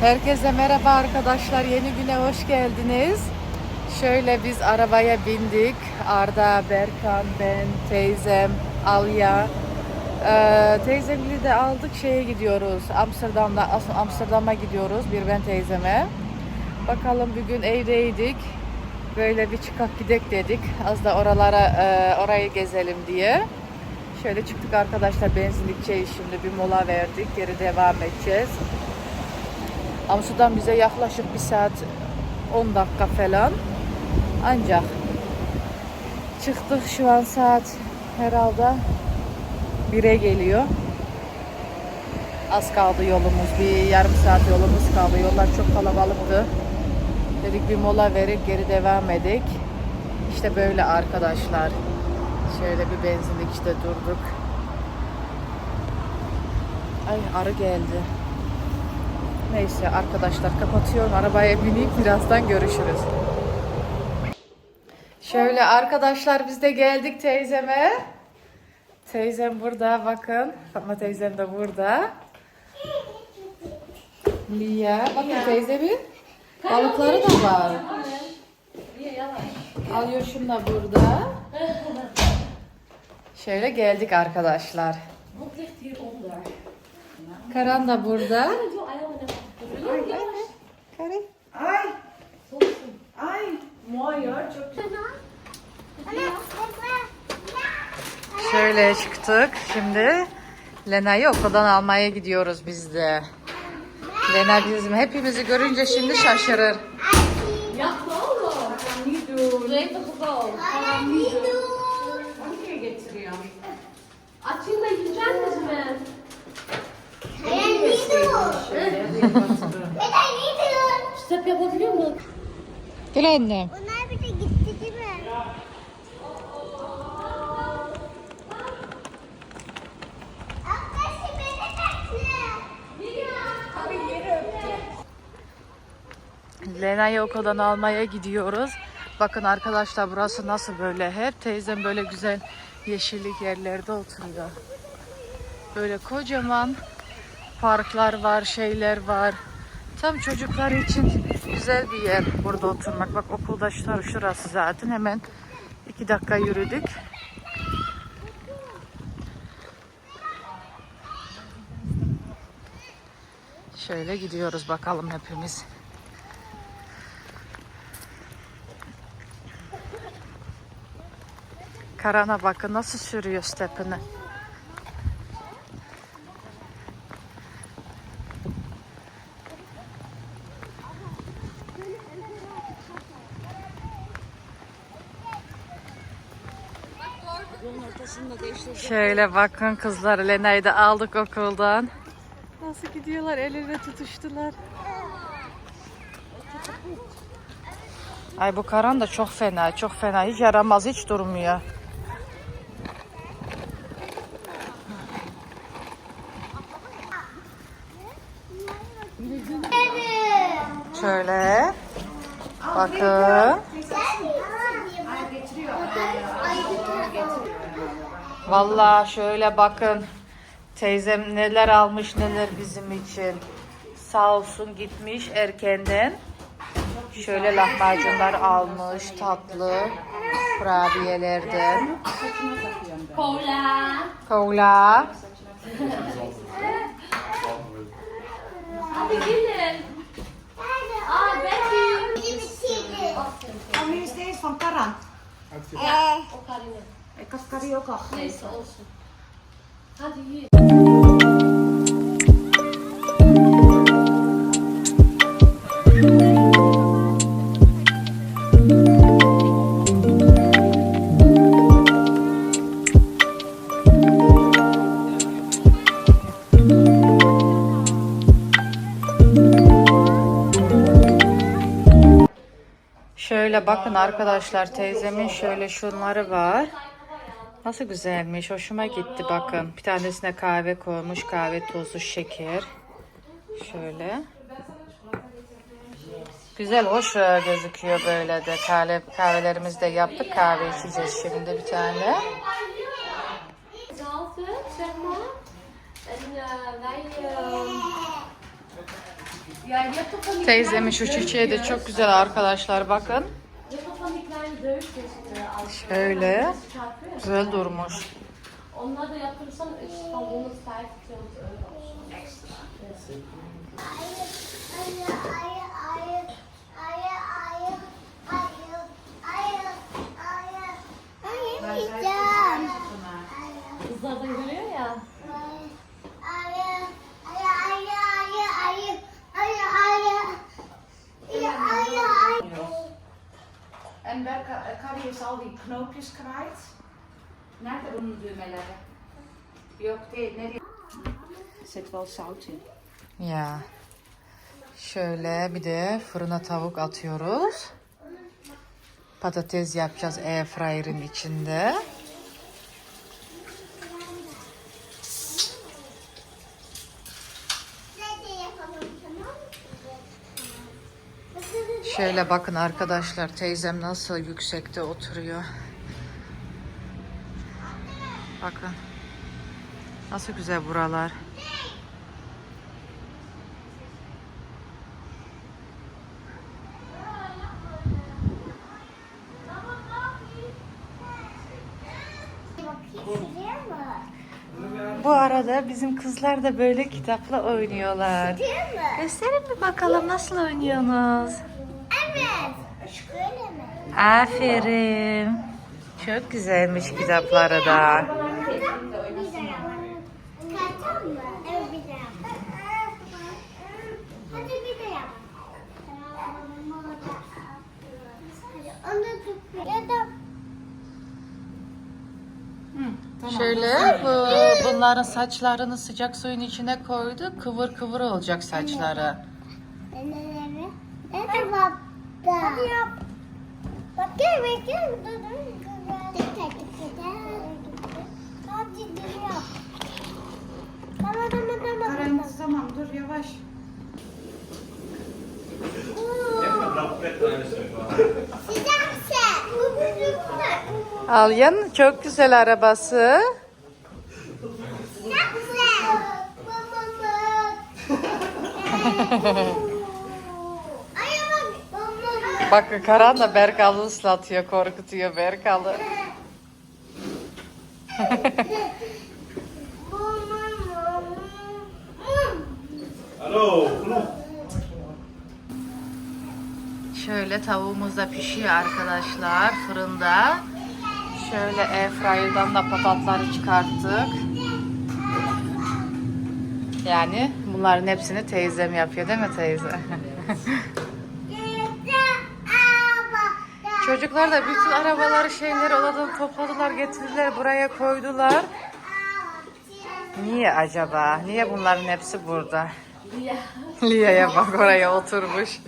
Herkese merhaba arkadaşlar. Yeni güne hoş geldiniz. Şöyle biz arabaya bindik. Arda, Berkan, ben, teyzem, Alya. Ee, teyzemleri de aldık şeye gidiyoruz. Amsterdam'da Amsterdam'a gidiyoruz bir ben teyzeme. Bakalım bugün evdeydik. Böyle bir çıkak gidek dedik. Az da oralara e, orayı gezelim diye. Şöyle çıktık arkadaşlar benzinlikçeyi şimdi bir mola verdik. Geri devam edeceğiz. Amsterdam bize yaklaşık bir saat 10 dakika falan. Ancak çıktık şu an saat herhalde 1'e geliyor. Az kaldı yolumuz. Bir yarım saat yolumuz kaldı. Yollar çok kalabalıktı. Dedik bir mola verip geri devam edik. İşte böyle arkadaşlar. Şöyle bir benzinlikte durduk. Ay arı geldi. Neyse arkadaşlar kapatıyorum. Arabaya bineyim birazdan görüşürüz. Şöyle arkadaşlar biz de geldik teyzeme. Teyzem burada bakın. Fatma teyzem de burada. Lia. Bakın teyzemin balıkları da var. Alyoşum da burada. Şöyle geldik arkadaşlar. Hieronder? Karan da burada. Eigenlijk Karan. Ay, ay, mooi hoor. Çok Şöyle çıktık. Şimdi Lena'yı okuldan almaya gidiyoruz biz de. Lena bizim hepimizi görünce şimdi şaşırır. Ja, gewoon. Ga niet doen. Neem de Step yapabiliyor musun? Gel annem. Bunlar bir de gitti değil mi? Lena'yı okuldan almaya gidiyoruz. Bakın arkadaşlar burası nasıl böyle. Hep teyzem böyle güzel yeşillik yerlerde oturuyor. Böyle kocaman parklar var, şeyler var. Tam çocuklar için güzel bir yer burada oturmak. Bak okulda şu şurası zaten hemen iki dakika yürüdük. Şöyle gidiyoruz bakalım hepimiz. Karana bakın nasıl sürüyor stepini. Şöyle bakın kızlar Lena'yı da aldık okuldan. Nasıl gidiyorlar el ele tutuştular. Ay bu Karan da çok fena, çok fena. Hiç yaramaz, hiç durmuyor. Şöyle. Bakın. Vallahi şöyle bakın. Teyzem neler almış neler bizim için. Sağ olsun gitmiş erkenden. Şöyle lahmacunlar almış tatlı kurabiyelerden. Cola. Cola. Hadi gelin. Aa Becky. Oh, hier is deze van Karan. O Curry ook al gegeten. Neyse olsun. Hadi yiyin. Şöyle bakın arkadaşlar teyzemin şöyle şunları var. Nasıl güzelmiş. Hoşuma gitti bakın. Bir tanesine kahve koymuş. Kahve tozu, şeker. Şöyle. Güzel, hoş e, gözüküyor böyle de. Kahve, kahvelerimizi de yaptık. Kahve içeceğiz şimdi bir tane. Teyzemin şu çiçeği de çok güzel arkadaşlar bakın. Şöyle güzel durmuş. Onlar da yaptırırsan is van 150 İs al die knoopjes kwijt? Nerede bunun düğmeleri? Yok değil. Nereye? Zit wel zout in. Ya. Şöyle bir de fırına tavuk atıyoruz. Patates yapacağız airfryer'in içinde. Nerede yapalım tamam mı? Şöyle bakın arkadaşlar teyzem nasıl yüksekte oturuyor. Bakın. Nasıl güzel buralar. Bu arada bizim kızlar da böyle kitapla oynuyorlar. Gösterin bir bakalım nasıl oynuyorsunuz. Aferin. Çok güzelmiş kitapları da. Şöyle bu bunların saçlarını sıcak suyun içine koydu. Kıvır kıvır olacak saçları. Hadi yap. Bakayım. Dur dur. Dikkat dikkat. Tamam tamam tamam. Karen tamam dur yavaş. Alyan çok güzel arabası. Sıcaksa. Ay bak. Karan da Berkal'ı ıslatıyor, korkutuyor Berkal'ı. Genoeg. Şöyle tavuğumuz da pişiyor arkadaşlar fırında. Şöyle airfryer'dan da patatları çıkarttık. Yani bunların hepsini teyzem yapıyor değil mi teyze? Çocuklar da bütün arabaları şeyleri odadan topladılar getirdiler buraya koydular. Niye acaba? Niye bunların hepsi burada? Lia'ya bak oraya oturmuş.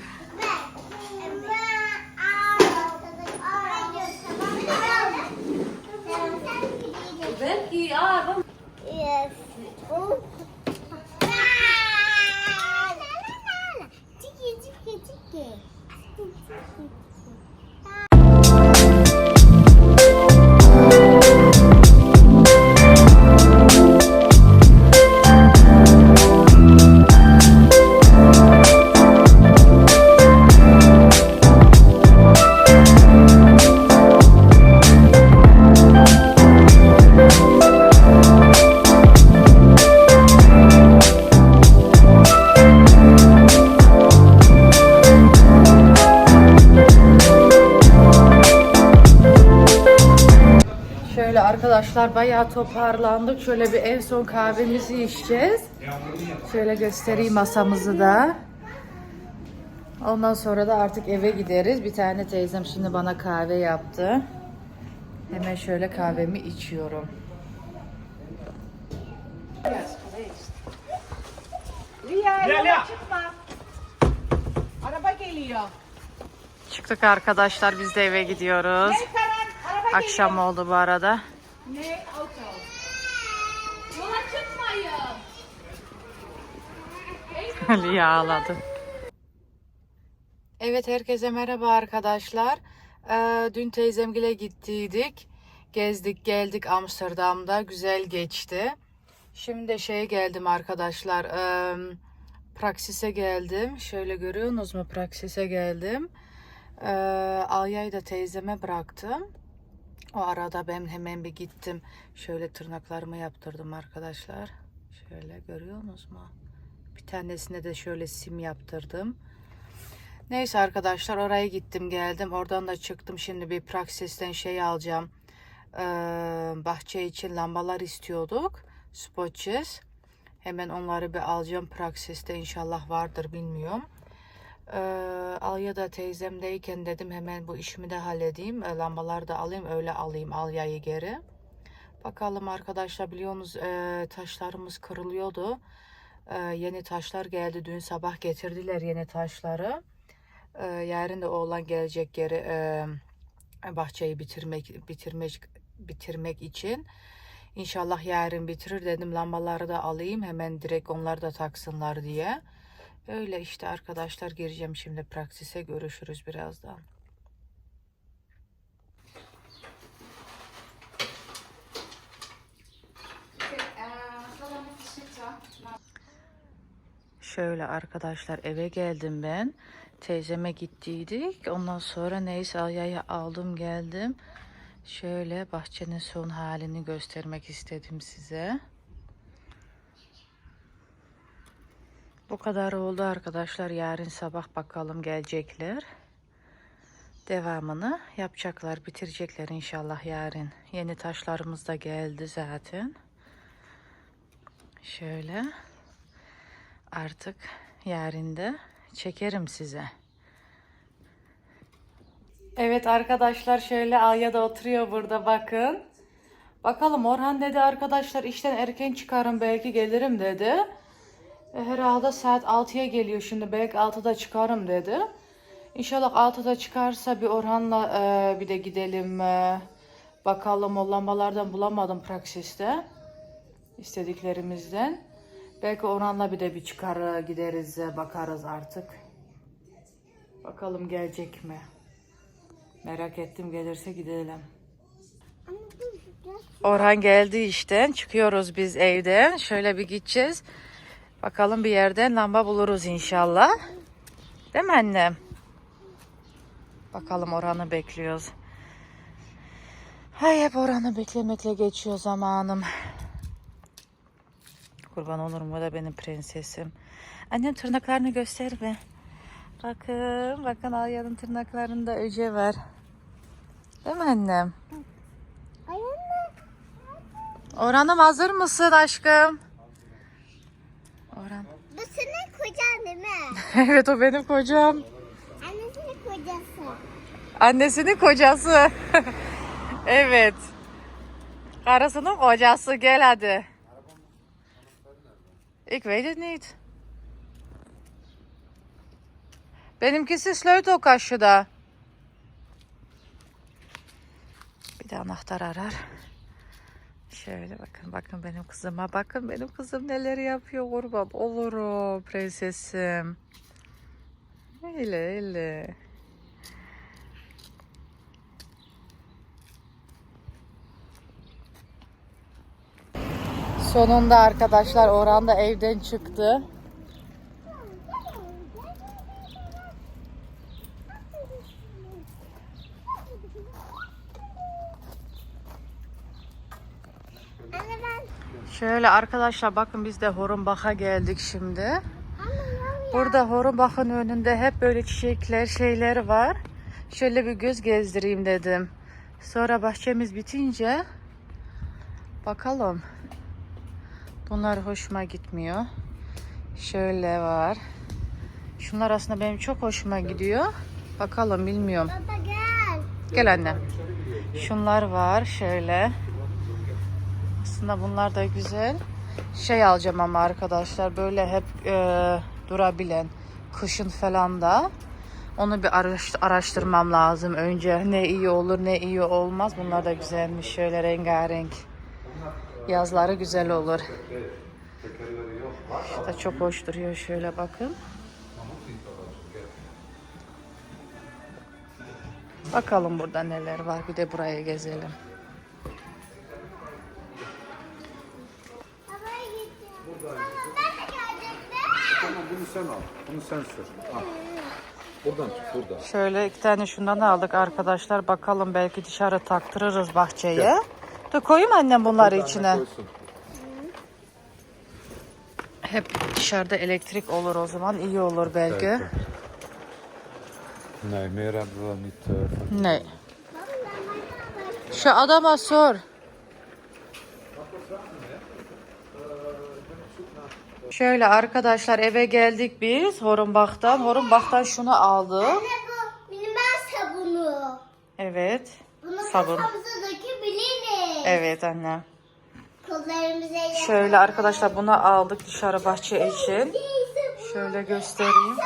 Arkadaşlar bayağı toparlandık. Şöyle bir en son kahvemizi içeceğiz. Şöyle göstereyim masamızı da. Ondan sonra da artık eve gideriz. Bir tane teyzem şimdi bana kahve yaptı. Hemen şöyle kahvemi içiyorum. Lia, ja. çıkma. Araba geliyor. Çıktık arkadaşlar biz de eve gidiyoruz. Akşam oldu bu arada. Ne auto? yola çıkmayın. Lia ağladı. Evet herkese merhaba arkadaşlar. Ee, dün teyzemgile gittiydik. Gezdik geldik Amsterdam'da. Güzel geçti. Şimdi şeye geldim arkadaşlar. ee, Praksise geldim. Şöyle görüyorsunuz mu? Praksise geldim. Ee, Alya'yı da teyzeme bıraktım. O arada ben hemen bir gittim. Şöyle tırnaklarımı yaptırdım arkadaşlar. Şöyle görüyorsunuz mu? Bir tanesine de şöyle sim yaptırdım. Neyse arkadaşlar oraya gittim geldim. Oradan da çıktım. Şimdi bir Praksis'ten şey alacağım. Ee, bahçe için lambalar istiyorduk. Spotches. Hemen onları bir alacağım. Praksis'te inşallah vardır bilmiyorum. Ee, Alya da teyzemdeyken dedim hemen bu işimi de halledeyim. Ee, lambaları da alayım öyle alayım Alya'yı geri. Bakalım arkadaşlar biliyorsunuz e, taşlarımız kırılıyordu. E, yeni taşlar geldi. Dün sabah getirdiler yeni taşları. E, yarın da oğlan gelecek geri e, bahçeyi bitirmek bitirmek bitirmek için. İnşallah yarın bitirir dedim. Lambaları da alayım hemen direkt onları da taksınlar diye. Öyle işte arkadaşlar gireceğim şimdi praksise görüşürüz birazdan. Şöyle arkadaşlar eve geldim ben. Teyzeme gittiydik. Ondan sonra neyse Alya'yı aldım geldim. Şöyle bahçenin son halini göstermek istedim size. Bu kadar oldu arkadaşlar. Yarın sabah bakalım gelecekler. Devamını yapacaklar, bitirecekler inşallah yarın. Yeni taşlarımız da geldi zaten. Şöyle artık yarın da çekerim size. Evet arkadaşlar şöyle Alya da oturuyor burada bakın. Bakalım Orhan dedi arkadaşlar işten erken çıkarım belki gelirim dedi. E, herhalde saat 6'ya geliyor şimdi belki 6'da çıkarım dedi. İnşallah 6'da çıkarsa bir Orhan'la e, bir de gidelim. e, bakalım o lambalardan bulamadım praksiste. istediklerimizden. Belki Orhan'la bir de bir çıkar e, gideriz e, bakarız artık. Bakalım gelecek mi? Merak ettim gelirse gidelim. Orhan geldi işten. Çıkıyoruz biz evden. Şöyle bir gideceğiz. Bakalım bir yerden lamba buluruz inşallah. Değil mi annem? Bakalım Orhan'ı bekliyoruz. Hay hep Orhan'ı beklemekle geçiyor zamanım. Kurban olurum o da benim prensesim. Annem tırnaklarını göster be. Bakın, bakın Alya'nın tırnaklarında öce var. Değil mi annem? Orhan'ım hazır mısın aşkım? Orhan. Bu senin mi? evet o benim kocam. Annesinin kocası. Annesinin kocası. evet. Karısının kocası gel hadi. Ik weet het niet. Benimkisi sleutelkastje Bir de anahtar arar. Şöyle bakın bakın benim kızıma bakın benim kızım neler yapıyor kurban olurum prensesim. Öyle öyle. Sonunda arkadaşlar Orhan da evden çıktı. Anne ben. Şöyle arkadaşlar bakın biz de Horunbach'a geldik şimdi. Burada Horunbach'ın önünde hep böyle çiçekler şeyler var. Şöyle bir göz gezdireyim dedim. Sonra bahçemiz bitince bakalım. Bunlar hoşuma gitmiyor. Şöyle var. Şunlar aslında benim çok hoşuma gidiyor. Bakalım bilmiyorum. Baba gel. Gel anne. Şunlar var şöyle. Aslında bunlar da güzel. Şey alacağım ama arkadaşlar böyle hep e, durabilen kışın falan da. Onu bir araş- araştırmam lazım önce. Ne iyi olur ne iyi olmaz. Bunlar da güzelmiş şöyle rengarenk. Yazları güzel olur. Da çok hoş duruyor şöyle bakın. Bakalım burada neler var. Bir de buraya gezelim. Babaya gideceğim. Baba ben de gelecektim. Sen al. Bunu sen sür. Al. Buradan tut buradan. Şöyle iki tane şundan aldık arkadaşlar. Bakalım belki dışarı taktırırız bahçeye. Dur koyayım annem bunları içine. Koysun. Hep dışarıda elektrik olur o zaman iyi olur belki. Nee, meer hebben we niet. eh, van- Ne? Şu adama sor. Şöyle arkadaşlar eve geldik biz Horunbach'tan. Horunbach'tan şunu aldım. Anne bu minimal sabunu. Evet. Bunu Sabun. kafamıza dökebiliriz. Evet anne. Kollarımıza yapalım. Şöyle arkadaşlar bunu aldık dışarı bahçe için. Şöyle göstereyim.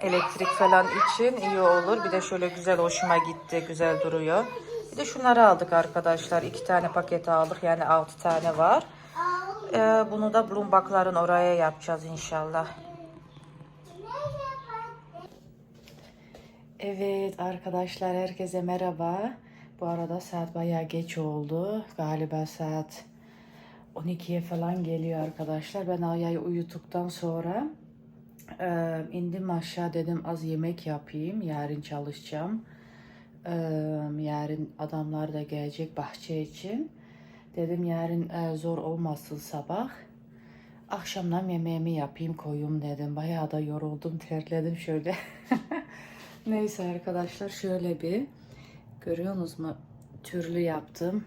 Elektrik falan için iyi olur. Bir de şöyle güzel hoşuma gitti. Güzel duruyor. Bir de şunları aldık arkadaşlar. İki tane paket aldık. Yani altı tane var. Ee, bunu da Bloomberg'ların oraya yapacağız inşallah. Evet arkadaşlar herkese merhaba. Bu arada saat bayağı geç oldu. Galiba saat 12'ye falan geliyor arkadaşlar. Ben Aya'yı uyuttuktan sonra e, indim aşağı dedim az yemek yapayım. Yarın çalışacağım. E, yarın adamlar da gelecek bahçe için. Dedim yarın e, zor olmasın sabah. Akşamdan yemeğimi yapayım koyayım dedim. Bayağı da yoruldum terledim şöyle. Neyse arkadaşlar şöyle bir görüyorsunuz mu türlü yaptım.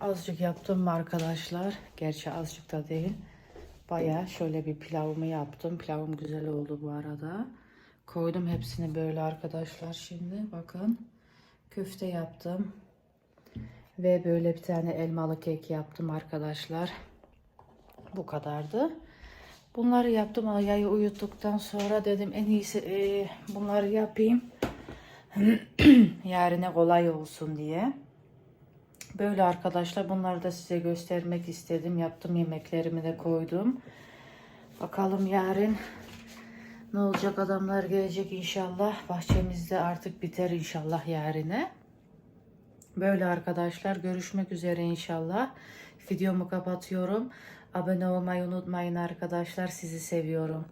Azıcık yaptım arkadaşlar. Gerçi azıcık da değil. Bayağı şöyle bir pilavımı yaptım. Pilavım güzel oldu bu arada. Koydum hepsini böyle arkadaşlar şimdi. Bakın. Köfte yaptım. Ve böyle bir tane elmalı kek yaptım arkadaşlar. Bu kadardı. Bunları yaptım. Aya'yı uyuttuktan sonra dedim en iyisi e, bunları yapayım. Yarına kolay olsun diye. Böyle arkadaşlar bunları da size göstermek istedim. Yaptım yemeklerimi de koydum. Bakalım yarın ne olacak adamlar gelecek inşallah. Bahçemizde artık biter inşallah yarine. Böyle arkadaşlar görüşmek üzere inşallah. Videomu kapatıyorum. Abone olmayı unutmayın arkadaşlar. Sizi seviyorum.